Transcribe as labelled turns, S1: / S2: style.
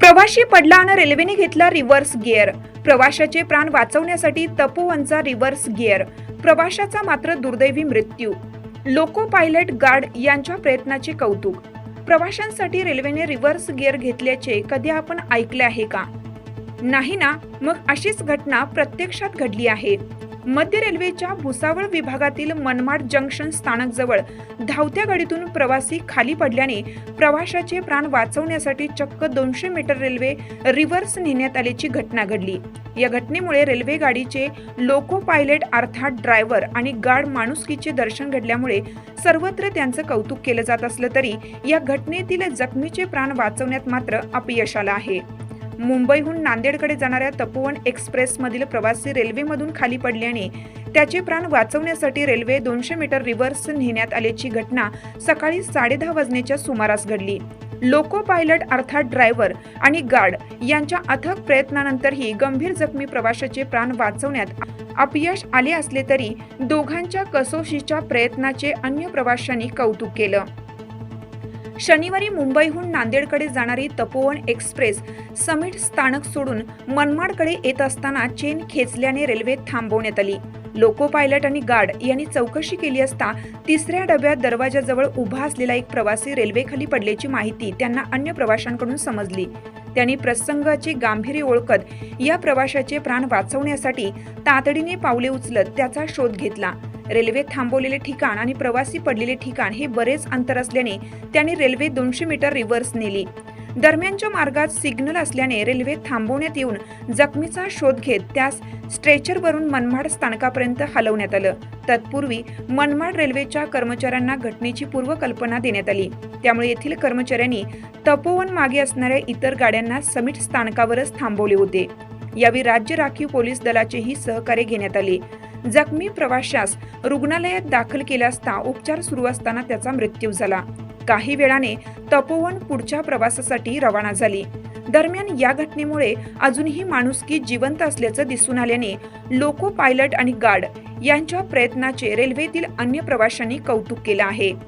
S1: प्रवाशी पडला आणि रेल्वेने घेतला रिव्हर्स गिअर. प्रवाशाचे प्राण वाचवण्यासाठी तपोवनचा रिव्हर्स गिअर. प्रवाशाचा मात्र दुर्दैवी मृत्यू. लोको पायलट गार्ड यांच्या प्रयत्नाचे कौतुक. प्रवाशांसाठी रेल्वेने रिव्हर्स गिअर घेतल्याचे कधी आपण ऐकले आहे का? नाही ना? मग अशीच घटना प्रत्यक्षात घडली आहे. मध्य रेल्वेच्या भुसावळ विभागातील मनमाड जंक्शन स्थानकजवळ धावत्या गाडीतून प्रवासी खाली पडल्याने प्रवाशाचे प्राण वाचवण्यासाठी चक्क दोनशे मीटर रेल्वे रिव्हर्स नेण्यात आल्याची घटना घडली. या घटनेमुळे रेल्वे गाडीचे लोको पायलट अर्थात ड्रायव्हर आणि गार्ड माणुसकीचे दर्शन घडल्यामुळे सर्वत्र त्यांचं कौतुक केलं जात असलं तरी या घटनेतील जखमीचे प्राण वाचवण्यात मात्र अपयश आलं आहे. मुंबईहून नांदेडकडे जाणाऱ्या तपोवन एक्सप्रेसमधील प्रवासी रेल्वेमधून खाली पडल्याने त्याचे प्राण वाचवण्यासाठी रेल्वे दोनशे मीटर रिव्हर्स नेण्यात आल्याची घटना सकाळी साडेदहा वाजण्याच्या सुमारास घडली. लोको पायलट अर्थात ड्रायव्हर आणि गार्ड यांच्या अथक प्रयत्नानंतरही गंभीर जखमी प्रवाशाचे प्राण वाचवण्यात अपयश आले असले तरी दोघांच्या कसोशीच्या प्रयत्नाचे अन्य प्रवाशांनी कौतुक केलं. शनिवारी मुंबईहून नांदेडकडे जाणारी तपोवन एक्सप्रेस समिट स्थानक सोडून मनमाडकडे येत असताना चेन खेचल्याने रेल्वे थांबवण्यात आली. लोको पायलट आणि गार्ड यांनी चौकशी केली असता तिसऱ्या डब्यात दरवाजाजवळ उभा असलेला एक प्रवासी रेल्वेखाली पडल्याची माहिती त्यांना अन्य प्रवाशांकडून समजली. त्यांनी प्रसंगाची गांभीर्य ओळखत या प्रवाशाचे प्राण वाचवण्यासाठी तातडीने पावले उचलत त्याचा शोध घेतला. रेल्वे थांबवलेले ठिकाण आणि प्रवासी पडलेले ठिकाण हे बरेच अंतर असल्याने त्यांनी रेल्वे दोनशे मीटर रिव्हर्स नेली. दरम्यानच्या मार्गात सिग्नल असल्याने रेल्वे थांबवण्यात येऊन जखमीचा शोध घेत त्यास स्ट्रेचरवरून मनमाड स्थानकापर्यंत हलवण्यात आलं. तत्पूर्वी मनमाड रेल्वेच्या कर्मचाऱ्यांना घटनेची पूर्वकल्पना देण्यात आली. त्यामुळे येथील कर्मचाऱ्यांनी तपोवन मागे असणाऱ्या इतर गाड्यांना समिट स्थानकावरच थांबवले होते. यावेळी राज्य राखीव पोलीस दलाचेही सहकार्य घेण्यात आले. जखमी प्रवाशास रुग्णालयात दाखल केले असता उपचार सुरू असताना त्याचा मृत्यू झाला. काही वेळाने तपोवन पुढच्या प्रवासासाठी रवाना झाली. दरम्यान या घटनेमुळे अजूनही माणुसकी जिवंत असल्याचं दिसून आल्याने लोको पायलट आणि गार्ड यांच्या प्रयत्नाचे रेल्वेतील अन्य प्रवाशांनी कौतुक केलं आहे.